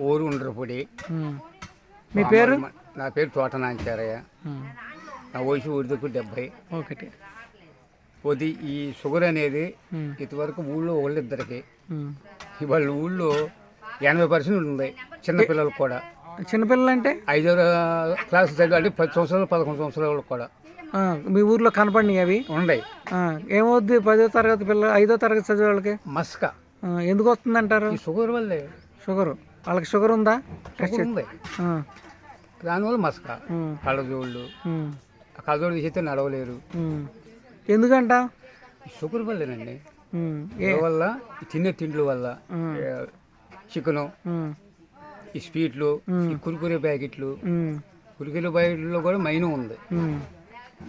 ఊరు ఉండరపొడి. మీ పేరు? నా పేరు తోట నాంచారయ్య. నా వయసు ఊరిదకు డెబ్బై ఒకటి. కొద్ది ఈ షుగర్ అనేది. ఇంతవరకు ఊళ్ళో వాళ్ళిద్దరికి. ఉమ్. ఇవాళ ఊళ్ళో ఎనభై పర్సెంట్ ఉంది చిన్నపిల్లలకు కూడా. చిన్నపిల్లలు అంటే ఐదో క్లాస్ చదివి అంటే పది సంవత్సరాలు పదకొండు సంవత్సరాల వాళ్ళకి కూడా మీ ఊర్లో కనపడినాయి అవి? ఉన్నాయి. ఏమవుద్ది పదో తరగతి పిల్ల ఐదో తరగతి చదివే వాళ్ళకి? మస్క. ఎందుకు వస్తుందంటారు? ఈ షుగర్ వల్లే. షుగర్. వాళ్ళకి షుగర్ ఉందా? షుగర్ ఉంది. దానివల్ల మస్క. కళ్ళజోళ్ళు. కళ్ళజోళ్ళు తీసేస్తే నడవలేరు. ఎందుకంట? షుగర్ వల్లేనండి. వల్ల తినే తిండ్ల వల్ల చికెను ఈ స్వీట్లు ఈ కురుకురే ప్యాకెట్లు. కురుకురే ప్యాకెట్లో కూడా మైను ఉంది.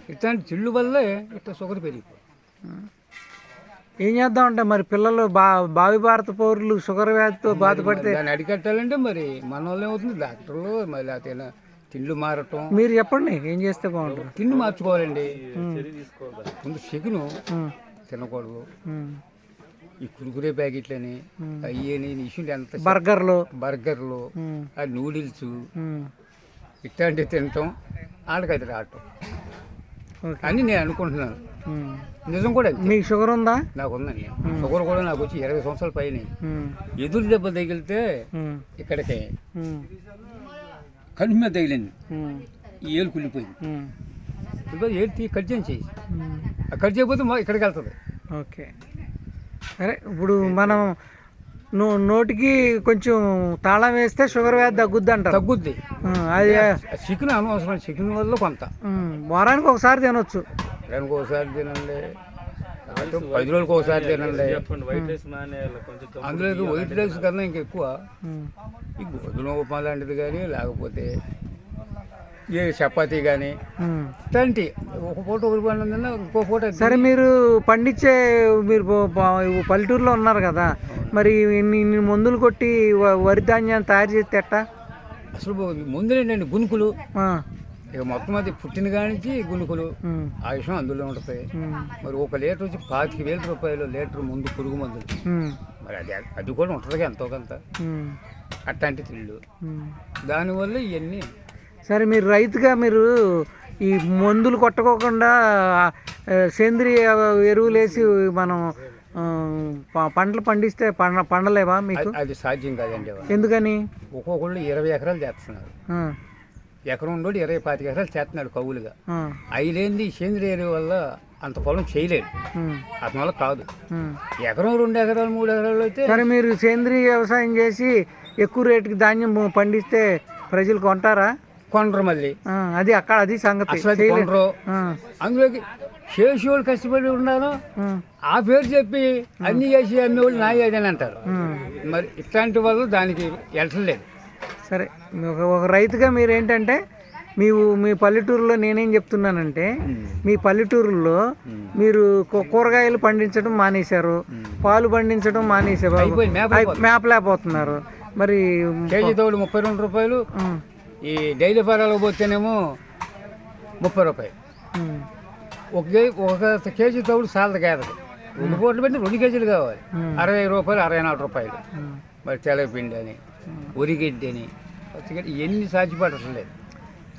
ఇట్లాంటి తిళ్ళు వల్లే ఇట్లా షుగర్ పెరిగిపోతుంది. ఏం చేద్దాం అంటే మరి పిల్లలు బా భావి భారత పౌరులు షుగర్ వ్యాధితో బాధపడితే దాన్ని అడిగట్టాలంటే మరి మన వల్ల ఏమవుతుంది డాక్టర్లు మరి లేకపోతే ఏమైనా తిండ్లు మారటం. మీరు చెప్పండి ఏం చేస్తే బాగుంటుంది? తిండి మార్చుకోవాలండి. ముందు చికెను తినకూడదు. ఈ కురుకురే ప్యాకెట్లని అయ్యని ఇష్యూలు ఎంత బర్గర్లు. బర్గర్లు నూడిల్స్. ఇట్లాంటివి తినటం ఆడకది రావటం. అని నేను అనుకుంటున్నాను. నిజం కూడా మీకు షుగర్ ఉందా? నాకు ఉందండి షుగర్ కూడా నాకు వచ్చి ఇరవై సంవత్సరాల పైన. ఎదురు దెబ్బ తగిలితే ఇక్కడికి. కడుపు మీద తగిలింది. ఏలు కుళ్ళిపోయింది. ఇప్పుడు ఏలు తీ కట్. ఆ కట్ చేయకపోతే ఇక్కడికి వెళ్తుంది. ఓకే. సరే ఇప్పుడు మనం నో నోటికి కొంచెం తాళం వేస్తే షుగర్ వ్యాధి తగ్గుద్ది అంటారు. తగ్గుద్ది. అది చికెన్ అనవసరం చికెన్ వల్ల కొంత. వారానికి ఒకసారి తినొచ్చు. దానికి ఒకసారి తినండి. అంటే పది రోజులకు ఒకసారి తినండి. అందులో వైట్ రైస్ కన్నా ఇంకా ఎక్కువ ఉమ్, ఈ గోధుమ ఉప్మా లాంటిది కానీ లేకపోతే ఏ చపాతీ కానీ. ఇట్లాంటి ఒక పూట ఇంకో పూట సరే మీరు పండించే మీరు పల్లెటూరులో ఉన్నారు కదా మరి ఇన్ని మందులు కొట్టి వరి ధాన్యాన్ని తయారు చేస్తే ఎట్టా? అసలు ముందులేండి గుణుకులు ఆ, ఇక మొత్తం అది పుట్టిన కానించి గుణుకులు ఉమ్, ఆ విషయం అందులో ఉంటుంది. మరి ఒక లీటర్ వచ్చి పాతిక వేల రూపాయలు లీటర్ ముందు పురుగు మందులు. మరి అది అది కూడా ఉంటుంది ఎంతో కొంత. అట్లాంటి తిళ్ళు ఉమ్. దానివల్ల ఇవన్నీ సరే మీరు రైతుగా మీరు ఈ మందులు కొట్టుకోకుండా సేంద్రియ ఎరువులు వేసి మనం పంటలు పండిస్తే పండ పండలేవా మీకు? అది- సాధ్యం కాదండి. ఎందుకని? ఒక్కొక్కళ్ళు ఇరవై ఎకరాలు చేస్తున్నారు. ఎకరం ఉండోడు ఇరవై పాతిక ఎకరాలు చేస్తున్నాడు కవులుగా ఐదేంది సేంద్రియ ఎరువు వల్ల అంత పొలం చేయలేడు ఉమ్, అతని వల్ల కాదు. ఎకరం రెండు ఎకరాలు మూడు ఎకరాలు అయితే సరే మీరు సేంద్రియ వ్యవసాయం చేసి ఎక్కువ రేటుకి ధాన్యం పండిస్తే ప్రజలు కొంటారా? కొనరు మళ్ళీ అది అక్కడ అది సంగతి. అసలు కొనరు అందులోకి చేసి వాళ్ళు కష్టపడి ఉన్నాను. ఆ, పేరు చెప్పి అన్ని చేసి అమ్మేవాళ్ళు నా ఏదని అంటారు. మరి ఇట్లాంటి వాళ్ళు దానికి వెళ్ళలేదు సరే ఒక రైతుగా మీరు ఏంటంటే మీ మీ పల్లెటూరులో నేనేం చెప్తున్నానంటే మీ పల్లెటూరులో మీరు కూరగాయలు పండించడం మానేశారు పాలు పండించడం మానేశారు మేపలేకపోతున్నారు. మరి కేజీ తోడు ముప్పై రెండు రూపాయలు ఈ డైలీ ఫారాలకు పోతేనేమో ముప్పై రూపాయలు. ఒక ఒక కేజీ తోడు సాలదు కాదు రెండు కోట్లు పెట్టి రెండు కేజీలు కావాలి. అరవై రూపాయలు అరవై నాలుగు రూపాయలు. మరి తెల్లపిండి అని ఉరిగిడ్డి అని పచ్చిగడ్డి ఇవన్నీ సాధ్యపడట్లేదు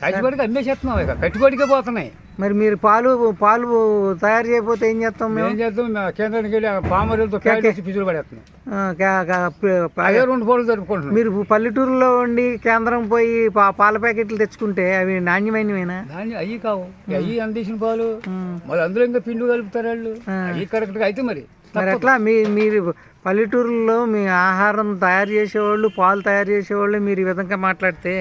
సాధ్యపడికి అమ్మేసేస్తున్నాం ఇక. కట్టుబడికే పోతున్నాయి. మరి మీరు పాలు పాలు తయారు చేయకపోతే ఏం చేస్తాం మేము? ఏం మేము కేంద్రానికి వెళ్ళి పామరులతో పిజులు పడేస్తున్నాం. అదే రెండు పూటలు జరుపుకుంటున్నాం. మీరు పల్లెటూరులో ఉండి కేంద్రం పోయి పాల ప్యాకెట్లు తెచ్చుకుంటే అవి నాణ్యమైనవేనా? దాన్ని అయ్యి కావు. అయ్యి అందేసిన పాలు. మళ్ళీ అందులో ఇంకా పిండి కలుపుతారు వాళ్ళు. అయ్యి కరెక్ట్గా అయితే మరి. మరి ఎట్లా? మీ మీరు పల్లెటూరులో మీ ఆహారం తయారు చేసేవాళ్ళు పాలు తయారు చేసేవాళ్ళు మీరు ఈ విధంగా మాట్లాడితే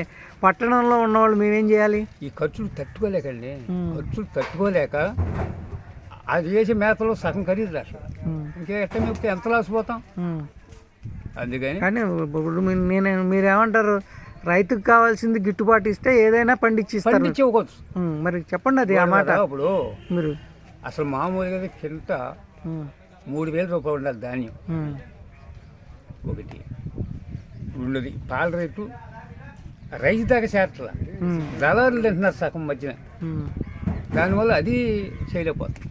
పట్టణంలో ఉన్నవాళ్ళు మేమేం చేయాలి? ఈ ఖర్చులు తట్టుకోలేకండి. ఖర్చులు తట్టుకోలేక అది చేసే మేతలో సగం ఖరీదు ఉమ్, ఇంకా ఎట్ట మేపితే ఎంత లాస్ పోతాం? ఉమ్. అందుకని కానీ ఇప్పుడు నేను మీరేమంటారు? రైతుకు కావాల్సింది గిట్టుబాటు ఇస్తే ఏదైనా పండించిస్తారు. పండించి ఇవ్వచ్చు మరి చెప్పండి అది ఆ మాట. ఇప్పుడు మీరు అసలు మామూలుగా కింద మూడు వేల రూపాయలు ఉండాలి ధాన్యం. ఒకటి. ఉండదు పాల రేటు రైతు దాకా చేరట్లా. దళారులు తింటున్నారు సగం మధ్యన. దానివల్ల అది చేయలేకపోతుంది.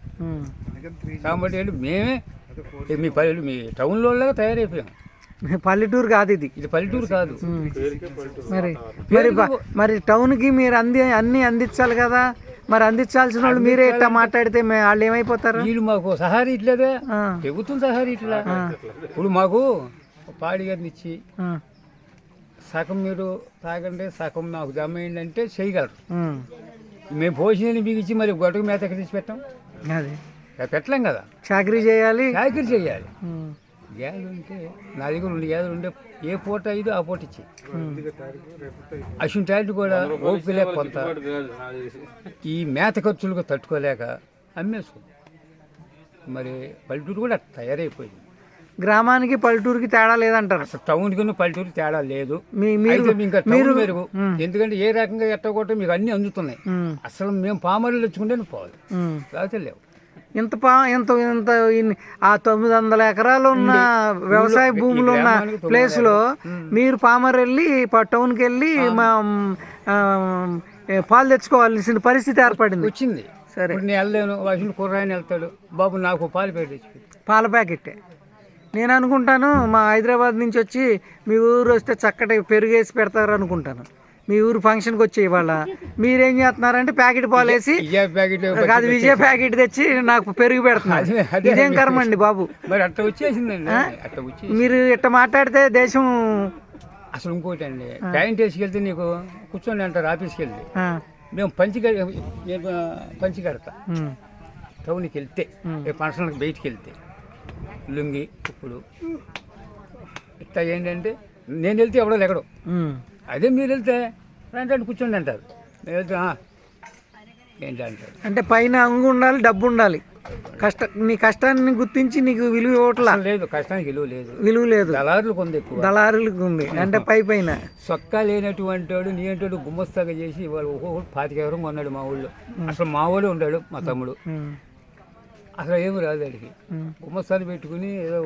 కాబట్టి ఏంటి మేమే మీ పల్లెలు మీ టౌన్లో తయారైపోయాం. పల్లెటూరు కాదు ఇది. ఇది పల్లెటూరు కాదు. మరి మరి మరి టౌన్కి మీరు అంది అన్నీ అందించాలి కదా? మరి అందించాల్సిన వాళ్ళు మీరే ఇట్లా మాట్లాడితే వాళ్ళు ఏమైపోతారు? వీళ్ళు మాకు సహారీ ఇట్లేదే. ప్రభుత్వం సహారీ ఇట్లా. ఇప్పుడు మాకు పాడి గారిని ఇచ్చి సగం మీరు తాగండి సగం మాకు జమ అయ్యింది అంటే చేయగలరు. మేము. మీకు ఇచ్చి మరి గొడవ మేత ఎక్కడ తీసి పెట్టాం? అది. పెట్టలేం కదా. చాకరీ చేయాలి. చాకరీ చేయాలి. గ్యాస్ ఉంటే నా దగ్గర రెండు గ్యాసులు ఉంటే ఏ పూట ఐదు ఆ పూట ఇచ్చి. అసలు టైట్ కూడా ఓపిక లేక కొంత. ఈ మేత ఖర్చులకు తట్టుకోలేక అమ్మేసుకో. మరి పల్లెటూరు కూడా తయారైపోయింది. గ్రామానికి పల్లెటూరుకి తేడా లేదంటారు. అసలు టౌన్కి పల్లెటూరు తేడా లేదు. మీ మీరు టౌన్ మెరుగు ఎందుకంటే ఏ రకంగా ఎట్టగొట్ట మీకు అన్ని అందుతున్నాయి. అసలు మేము పామరులు తెచ్చుకుంటే పోవాలి. లేకపోతే లేవు. ఇంత పా ఇంత ఇంత ఆ తొమ్మిది వందల ఎకరాలు ఉన్న వ్యవసాయ భూములు ఉన్న గ్రామానికి తొమ్మిది ప్లేస్లో మీరు పామర్ వెళ్ళి టౌన్కి వెళ్ళి మా పాలు తెచ్చుకోవాల్సిన పరిస్థితి ఏర్పడింది. వచ్చింది. సరే. నేను వెళ్ళలేను వాసిన కుర్రాయని వెళ్తాడు. బాబు నాకు పాలు తెచ్చి పాల ప్యాకెట్ నేను అనుకుంటాను మా హైదరాబాద్ నుంచి వచ్చి మీ ఊరు వస్తే చక్కటి పెరుగేసి పెడతారు అనుకుంటాను. మీ ఊరు ఫంక్షన్కి వచ్చి ఇవాళ. మీరేం చేస్తున్నారంటే ప్యాకెట్ పాలు వేసి ఇయ్యే ప్యాకెట్ కాదు విజయ ప్యాకెట్ తెచ్చి నాకు పెరుగు పెడుతున్నారు. అదే- అదే ఇదేం కర్మ అండి బాబు? మరి అట్ట వచ్చేసిందండి మీరు ఇట్ట మాట్లాడితే దేశం అసలు ఇంకోటి అండి ప్యాంట్ వేసుకెళ్తే నీకు కూర్చోండి అంటారు ఆఫీస్కి వెళ్తే. మేము పంచి పంచి కడతా. టౌన్కి వెళ్తే ఫంక్షన్కి బయటికి వెళ్తే. లుంగి ఇప్పుడు ఇట్లా ఏంటంటే నేను వెళ్తే ఎవడో ఉమ్, అదే మీరు వెళ్తే రండి కూర్చోండి అంటారు. నేను వెళ్తే. ఏంటి అంటారు? అంటే పైన అంగు ఉండాలి డబ్బు ఉండాలి. కష్ట నీ కష్టాన్ని గుర్తించి నీకు విలువ ఇవ్వట్లా? లేదు కష్టానికి విలువ లేదు. విలువ లేదు. దళారులు కొంత ఎక్కువ. దళారులకు ఉంది. అంటే పై పైన. సొక్కా లేనటువంటి వాడు నీ అంటాడు గుమ్మస్తాగా చేసి వాళ్ళు ఒక్కొక్కడు పాతిక ఎకరం కొన్నాడు మా ఊళ్ళో. అసలు మా వాడే ఉన్నాడు మా తమ్ముడు. అసలు ఏమి రాదు ఉమ్, గుమ్మస్తాన్ని పెట్టుకుని ఏదో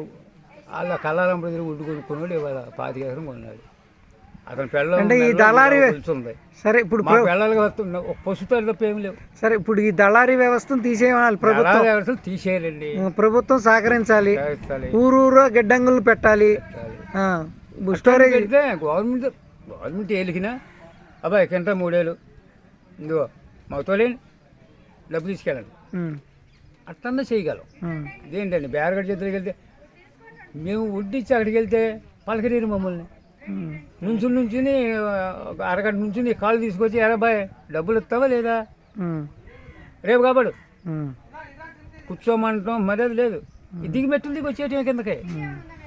వాళ్ళ కళ్ళారం ప్రజలు ఉడ్డు కొనుక్కున్నాడు ఇవాళ పాతిక ఎకరం కొన్నాడు. అతని పెళ్ళ అంటే ఈ దళారి ఉంది సరే ఇప్పుడు మా పెళ్ళాలుగా వస్తున్న పసుపు తప్ప ఏమి లేవు. సరే ఇప్పుడు ఈ దళారీ వ్యవస్థను తీసేయాలి ప్రభుత్వం. దళారు వ్యవస్థలు తీసేయాలండి ప్రభుత్వం సహకరించాలి. చేయించాలి. ఊరు ఊరు గిడ్డంగులు పెట్టాలి. స్టోరేజ్ పెడితే గవర్నమెంట్ గవర్నమెంట్ ఏలికినా అబ్బాయి కింద మూడేళ్ళు? ఇందుగో మాకు తోలేండి డబ్బు తీసుకెళ్ళండి. అట్లన్నా చేయగలం. ఇదేంటండి? బేరగడ్డ చేతులకి వెళ్తే మేము వడ్డిచ్చి అక్కడికి వెళ్తే పలకరీరు మమ్మల్ని. నుంచి నుంచుని ఒక అరగంట నుంచి కాలు తీసుకొచ్చి ఎనభై డబ్బులు ఇస్తావా లేదా? రేపు ఉమ్, కూర్చోమంటాం మర్యాద లేదు. దిగి మెట్టులు దిగి వచ్చేయటం కిందకే?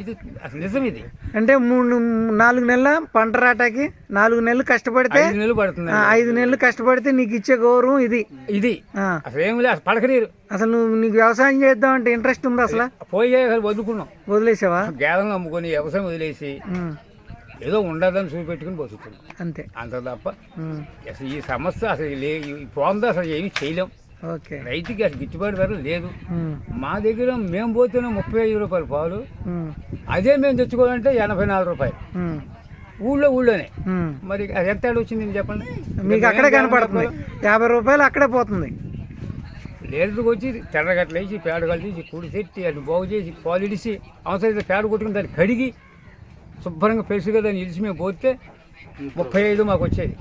ఇది అసలు నిజం ఇది. అంటే మూడు నాలుగు నెలల పంట రాటాకి నాలుగు నెలలు కష్టపడితే ఐదు నెలలు పడుతుంది. ఐదు నెలలు కష్టపడితే నీకు ఇచ్చే గౌరవం ఇది. ఇది. అసలు ఏమి లేదు అసలు అసలు నువ్వు నీకు వ్యవసాయం చేద్దాం అంటే ఇంట్రెస్ట్ ఉందా అసలు? పోయే అసలు వదులుకున్నాం. వదిలేసావా? గేదెలను అమ్ముకొని వ్యవసాయం వదిలేసి ఏదో ఉండదని చూపెట్టుకుని బతుకుతున్నాం. అంతే. అంత తప్ప అసలు ఈ సమస్య అసలు ఈ పోందా అసలు ఏమి చేయలేం. రైతుకి అసలు గిట్టుబాటు ధర లేదు. మా దగ్గర మేము పోతేనే ముప్పై ఐదు రూపాయలు పాలు. అదే మేము తెచ్చుకోవాలంటే ఎనభై నాలుగు రూపాయలు. ఊళ్ళో ఊళ్ళోనే. మరి అది ఎంత వచ్చింది చెప్పండి? మీకు అక్కడే కనపడుతుంది. యాభై రూపాయలు అక్కడే పోతుంది. లీటర్కి వచ్చి తెల్లగట్లు వేసి పేడ కలిసి కుడి తెట్టి అది బాగు చేసి పాలు ఇడిసి అవసరం పేడ కొట్టుకుని దాన్ని కడిగి శుభ్రంగా ఫ్రెష్గా దాన్ని ఇడిచి మేము పోతే ముప్పై ఐదు మాకు వచ్చేది.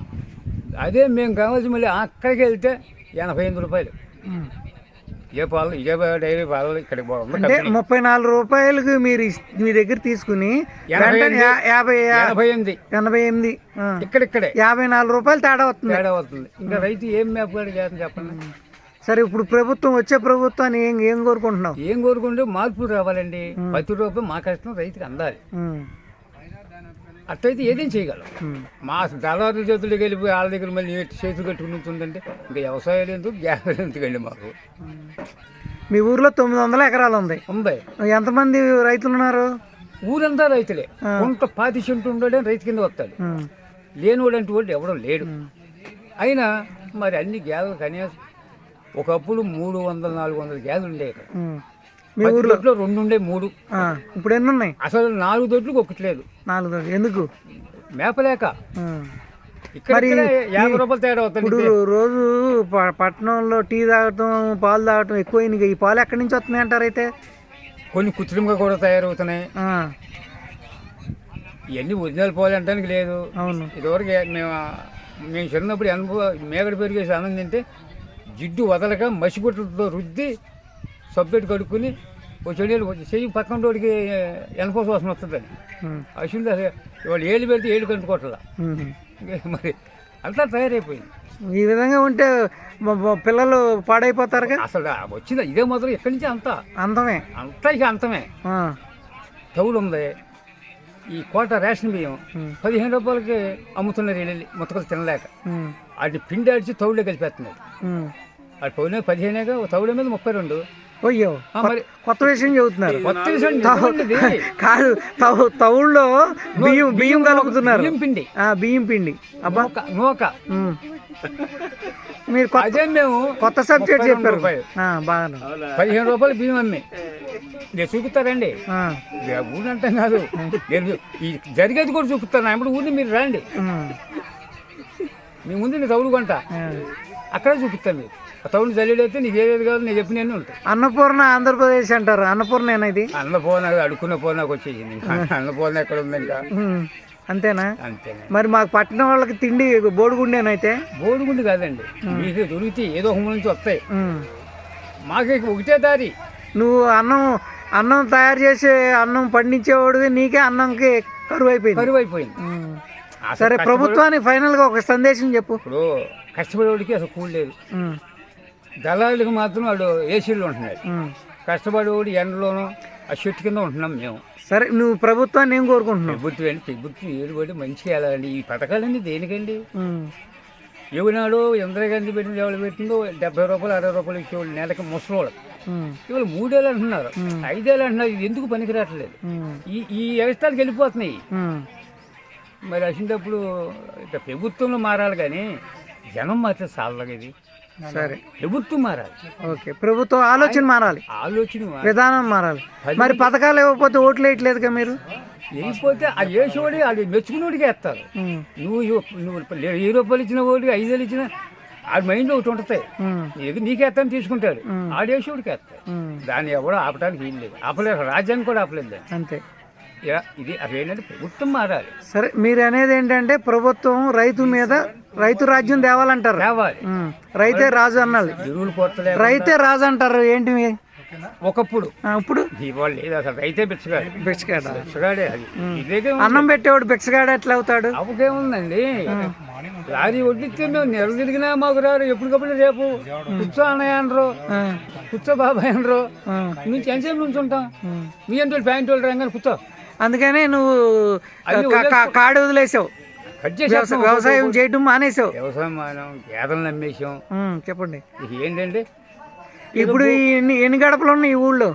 అదే మేము కావాల్సి మళ్ళీ అక్కడికి వెళ్తే ఎనభై ఎనిమిది రూపాయలు. ఏ పాలు ఇదే డైరీ పాలు ఇక్కడికి పోవడం అంటే ముప్పై నాలుగు రూపాయలకు మీరు ఇస్- మీ దగ్గర తీసుకుని ఎనభై వెంటనే ఎనిమిది. యా- యాభై యా- ఎనభై ఎనిమిది. ఎనభై ఎనిమిది. ఆ. ఇక్కడిక్కడే. యాభై నాలుగు రూపాయలు తేడా వస్తుంది. తేడా అవుతుంది ఇంకా రైతు ఏం మేపగాడు చేస్తుంది చెప్పండి. సరే ఇప్పుడు ప్రభుత్వం వచ్చే ప్రభుత్వాన్ని ఏం ఏం కోరుకుంటున్నావు? ఏం కోరుకుంటే మార్పులు రావాలండి. ప్రతి రూపాయి మా కష్టం రైతుకి అందాలి. ఉమ్, అట్లయితే ఏదేం చేయగలం. మా దళారుల చేతులకు వెళ్ళిపోయి వాళ్ళ దగ్గర మళ్ళీ చేతులు కట్టుకుని ఉంటుందంటే ఇంకా వ్యవసాయాలు ఎందుకు గ్యాస్ ఎందుకండి మాకు? మీ ఊర్లో తొమ్మిది వందల ఎకరాలు ఉంది. ఉంది. ఎంతమంది రైతులు ఉన్నారు? ఊరంతా రైతులే. కొంత పాతి చెంటు ఉండడే రైతు కింద వస్తాడు. ఉమ్, లేనివాడు అంటే వాడు ఎవడో లేడు. అయినా మరి అన్ని గ్యాసులు కనీసం ఒకప్పుడు మూడు వందల నాలుగు వందల గ్యాసులు ఉండే ఇక్కడ. మీ ఊర్లో? దొడ్లో రెండు ఉండే మూడు. ఇప్పుడు ఎన్ని ఉన్నాయి? అసలు నాలుగు దొడ్లకు ఒక్కట్లేదు. నాలుగు దొడ్లు. ఎందుకు? మేపలేక. మరి యాభై రూపాయలు తేడా అవుతుంది ఇప్పుడు రోజు పట్టణంలో టీ తాగటం పాలు తాగటం ఎక్కువైంది ఈ పాలు ఎక్కడి నుంచి వస్తున్నాయి అంటారు అయితే? కొన్ని కృత్రిమంగా కూడా తయారవుతున్నాయి. ఇవన్నీ ఒరిజినల్ పాలు అంటానికి లేదు. అవును. ఇదివరకు మేము మేము చిన్నప్పుడు అనుభవ మేగడ పెరిగేసి అన్నం తింటే జిడ్డు వదలక మసిగుట్టలతో రుద్ది సబ్బెట్టు కడుక్కుని ఓ చెడు చెయ్యి పక్కన రోడ్డుకి ఎనపోస వాసన వస్తుందని అసలు ఇవాళ ఏళ్ళు పెడితే ఏళ్ళు కంటుకోవట్లా ఉమ్. మరి అంతా తయారైపోయింది. ఈ విధంగా ఉంటే పిల్లలు పాడైపోతారుగా? అసలు వచ్చింది ఇదే మొదలు ఎక్కడి నుంచి అంతా. అందమే అంతా ఇక అంతమే. ఆ, తవుడు ఉంది ఈ కోట రేషన్ బియ్యం పదిహేను రూపాయలకి అమ్ముతున్నారు వెళ్ళి ముతకలు తినలేక. అది పిండి అడిచి తౌడులో కలిపేస్తున్నారు. అది పౌనే పదిహేనేగా తౌడ మీద ముప్పై రెండు. అయ్యో కొత్త విషయం చెబుతున్నారు. కొత్త విషయం. కాదు తౌ- తౌడులో బియ్యం బియ్యం కలుపుతున్నారు. బియ్యం పిండి. ఆ, బియ్యం పిండి. అబ్బా. నూక. మీరు అదే మేము కొత్త సబ్జెక్ట్ చెప్పారు. బాగా పదిహేను రూపాయలు బియ్యం అమ్మి. నేను చూపుతారండి ఆ, ఊరు అంటే కాదు. నేను ఈ జరిగేది కూడా చూపుతాను ఇప్పుడు ఊరిని మీరు రండి. మీ ముందు నేను తౌడు కొంట ఆ. అక్కడే చూపిస్తాను మీరు ఆ తౌడు జల్లిడైతే నీకు ఏదేది కాదు నేను చెప్పినన్నీ ఉంటాయి అన్నపూర్ణ ఆంధ్రప్రదేశ్ అంటారు. అన్నపూర్ణ ఇది? అన్న పోనా అడుక్కున్న పోనాకు వచ్చేసింది ఇంకా. అన్న పోనా ఎక్కడ ఉంది ఇంకా? అంతేనా? అంతేనే? మరి మాకు పట్టణం వాళ్ళకి తిండి బోడుగుండేనైతే బోడుగుండి కాదండి. మీకు దొరికితే ఏదో ఒక నుంచి వస్తాయి. మాకు ఒకటే దారి. నువ్వు అన్నం అన్నం తయారు చేసే అన్నం పండించేవాడివి నీకే అన్నంకి కరువు అయిపోయింది కరువు అయిపోయింది సరే ప్రభుత్వానికి ఫైనల్గా ఒక సందేశం చెప్పు. ఇప్పుడు కష్టపడేవాడికి అసలు కూలి లేదు. దళాలకు మాత్రం వాడు ఏసీలు ఉంటున్నాడు. కష్టపడేవాడు ఎండలోనూ ఆ చెట్టు కింద ఉంటున్నాం మేము. సరే నువ్వు ప్రభుత్వాన్ని ఏం కోరుకుంటున్నావు? ప్రభుత్వం అండి ప్రభుత్వం ఏడు పడి మంచిగా వెళ్ళాలండి. ఈ పథకాలన్నీ దేనికండి? ఉమ్, ఎవనాడు ఇందిరాగాంధీ పెట్టింది ఎవరు పెట్టిందో డెబ్బై రూపాయలు అరవై రూపాయలు ఇచ్చేవాళ్ళు నెలకి ముసలోళ్ళు. ఇవాళ మూడేళ్ళు అంటున్నారు. ఐదేళ్ళు అంటున్నారు. ఇది ఎందుకు పనికిరావట్లేదు? ఉమ్, ఈ ఈ వ్యవస్థలకు వెళ్ళిపోతున్నాయి. మరి వచ్చినప్పుడు ఇక ప్రభుత్వంలో మారాలి కానీ జనం మాత్రం చాలదు ఇది. సరే. ప్రభుత్వం మారాలి. ఓకే. ప్రభుత్వం ఆలోచన మారాలి. ఆలోచన. విధానం మారాలి. మరి పథకాలు ఇవ్వకపోతే ఓట్లు వేయట్లేదుగా మీరు? వెళ్ళిపోతే అది వేసేవాడి అది మెచ్చుకున్నోడికి వేస్తారు. నువ్వు నువ్వు వెయ్యి రూపాయలు ఇచ్చిన వాడికి ఐదు వేలు ఇచ్చిన ఆ మైండ్ ఒకటి ఉంటుంది. నీకు నీకేస్తాను తీసుకుంటాడు. ఆడేసేవాడికి వేస్తాడు. దాన్ని ఎవడో ఆపడానికి వీలు లేదు. ఆపలేదు రాజ్యాన్ని కూడా ఆపలేదు. అంతే. ఇది అదేంటంటే ప్రభుత్వం మారాలి. సరే మీరు అనేది ఏంటంటే ప్రభుత్వం రైతు మీద రైతు రాజ్యం తేవాలంటారు. రైతే రాజు ఎరువులు కొట్టలే రైతే రాజు అంటారు ఏంటి ఒకప్పుడు. ఇప్పుడు? ఇవాళ లేదు అసలు రైతే బిచ్చగాడు. బిచ్చగాడ? బిచ్చగాడే అది. ఇదే అన్నం పెట్టేవాడు బిచ్చగాడ ఎట్లా అవుతాడు? అవకేముందండి లారీ వడ్డిస్తే మేము నెల తిరిగినా మాకు రారు. ఎప్పటికప్పుడు రేపు కూర్చో అన్నయ్య అనరు ఆ, కూర్చో బాబాయ్ అనరు. నుంచి ఎంతసేపు నుంచి ఉంటాం. మీ అంటే ప్యాంట్ వాళ్ళు రంగానే కూర్చో అందుకనే నువ్వు కాడు వదిలేసావు. వ్యవసాయం చేయటం మానేసావు. వ్యవసాయం మానం నమ్మేసాం చెప్పండి. ఏంటంటే ఇప్పుడు ఎన్ని ఎన్ని గడపలు ఉన్నాయి ఈ ఊళ్ళో?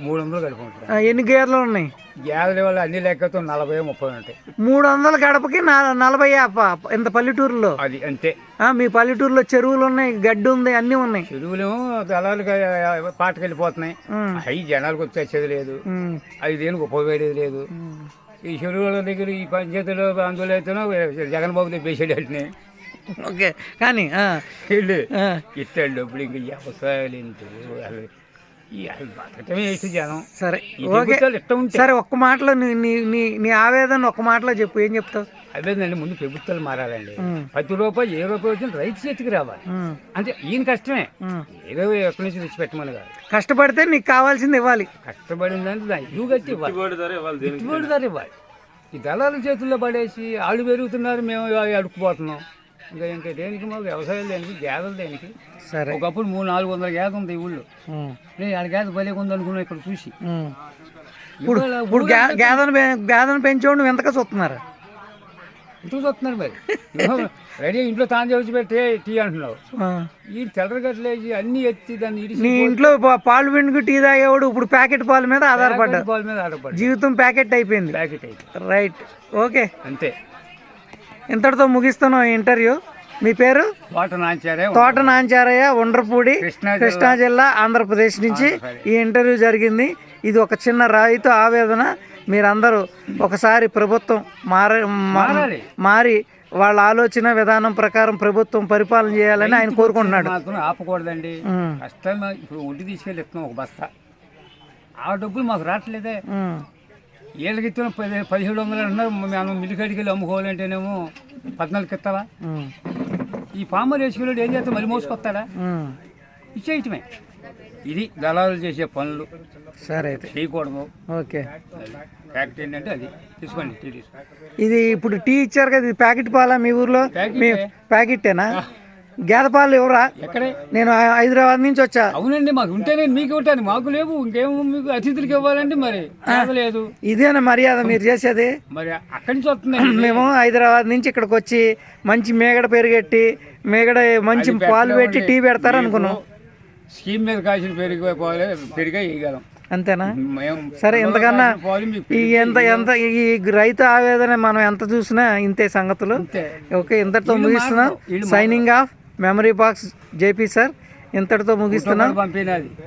మూడు వందలు ఆ, ఎన్ని గేర్లు ఉన్నాయి? గేదెల వల్ల అన్ని లెక్కతో నలభై ముప్పై ఉంటాయి. మూడు వందల గడపకి నా- నలభై యాప ఇంత పల్లెటూరులో? అది అంతే. ఆ, మీ పల్లెటూరులో చెరువులు ఉన్నాయి గడ్డి ఉంది అన్నీ ఉన్నాయి. చెరువులేమో దళాలు పాటకి వెళ్ళిపోతున్నాయి ఉమ్, అవి జనాలకు వచ్చేది లేదు. ఉమ్, అది దేనికి ఉపయోగపడేది లేదు. ఉమ్. ఈ చెరువుల దగ్గర ఈ పంచాయతీలో అందులో అయితేనో జగన్బాబు తెప్పేసాడు వాటిని ఓకే కానీ ఆ, వీళ్ళు ఆ, డబ్బులు ఇంకా వ్యవసాయాలు ఏంటి? బతకటమే వేసి జనం. సరే ఓకే. సరే ఒక్క మాటలో నీ నీ నీ ఆవేదన ఒక్క మాటలో చెప్పు ఏం చెప్తావు? అదేనండి ముందు ప్రభుత్వాలు మారాలండి. పది రూపాయలు ఏ రూపాయలు వచ్చిన రైతు చేతికి రావాలి. అంటే ఈయన కష్టమే. ఏదో ఎక్కడి నుంచి తెచ్చి పెట్టమని కాదు. కష్టపడితే నీకు కావాల్సింది ఇవ్వాలి. కష్టపడిన దానికి దాన్ని కట్టి ఇవ్వాలి. ధర ఇవ్వాలి ఈ దళాల చేతుల్లో పడేసి ఆళ్ళు పెరుగుతున్నారు మేము అడుక్కుపోతున్నాం. ఇంకా ఇంకా దేనికి మాకు వ్యవసాయం దేనికి గేదెలు దేనికి? సరే. ఒకప్పుడు మూడు నాలుగు వందల గేదె ఉంది ఈ ఊళ్ళో నేను ఆడ గేదె భలే ఉంది అనుకున్నా ఇక్కడ చూసి. ఇప్పుడు ఇప్పుడు గేదెను గేదెను పెంచోడు ఎంతగా చూస్తున్నారు. ఇంటికి వస్తున్నారు మరి? రెడీ ఇంట్లో తాను చేసి పెట్టి టీ అంటున్నావు. ఈ తెల్లగట్లేసి అన్ని ఎత్తి దాన్ని నీ ఇంట్లో పాలు పిండికి టీ తాగేవాడు ఇప్పుడు ప్యాకెట్ పాల మీద ఆధారపడ్డా పాల మీద ఆడపడి జీవితం ప్యాకెట్ అయిపోయింది. ప్యాకెట్ అయితే రైట్. ఓకే. అంతే. ఇంతటితో ముగిస్తున్నాం ఈ ఇంటర్వ్యూ. మీ పేరు? తోట నాంచారే తోట నాంచారయ్య ఉండ్రపూడి కృష్ణా జిల్లా. ఆంధ్రప్రదేశ్ నుంచి ఈ ఇంటర్వ్యూ జరిగింది. ఇది ఒక చిన్న రైతు ఆవేదన. మీరందరూ ఒకసారి ప్రభుత్వం మార. మారి వాళ్ళ ఆలోచన విధానం ప్రకారం ప్రభుత్వం పరిపాలన చేయాలని ఆయన కోరుకుంటున్నాడు. ఆపకూడదండి. ఉమ్, కష్టం ఇప్పుడు ఒడ్డు తీసుకెళ్ళి ఒక బస్తా. ఆ డబ్బులు మాకు రావట్లేదే. వీళ్ళకి ఇచ్చిన పది పదిహేడు వందలు అంటున్నారు. మనం మిల్లికాడికి వెళ్ళి అమ్ముకోవాలంటేనేమో పద్నాలుగు ఇస్తావా? ఈ పామర్ వేసుకున్నాడు ఏం చేస్తా మళ్ళీ మోసుకొస్తాడా. ఇచ్చేయటమే. ఇది దళాలు చేసే పనులు. సరే అయితే. చేయకూడదు. ఓకే. ఫ్యాక్ట్ ఏంటంటే అది. తీసుకోండి టీ తీసుకోండి. ఇది ఇప్పుడు టీ ఇచ్చారు కదా ఇది ప్యాకెట్ పాలా మీ ఊర్లో? మీ ప్యాకెటే. ప్యాకెట్టేనా గేదె పాలు ఎవరా ఎక్కడే? నేను హైదరాబాద్ నుంచి వచ్చా. అవునండి మాకు ఉంటేనే మీకు ఉంటాను మాకు లేవు ఇంకేమో మీకు అతిథులకి ఇవ్వాలంటే మరి. లేదు. ఇదేనా మర్యాద మీరు చేసేది? మరి అక్కడి నుంచి వస్తుందండి మేము హైదరాబాద్ నుంచి ఇక్కడికి వచ్చి మంచి మేగడ పెరిగెట్టి మేగడ మంచి పాలు పెట్టి టీ పెడతారు అనుకున్నాం స్కీమ్ మీద కాసిన పెరిగి పోలే పెరిగా వేయగలం అంతేనా? సరే ఎంతకన్నా ఈ ఎంత ఎంత ఈ రైతు ఆవేదన మనం ఎంత చూసినా ఇంతే సంగతులు. ఓకే ఇంతటితో ముగిస్తున్నాం. Signing off memory box JP sir ఇంతటితో ముగిస్తున్నాం.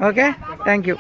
Okay thank you.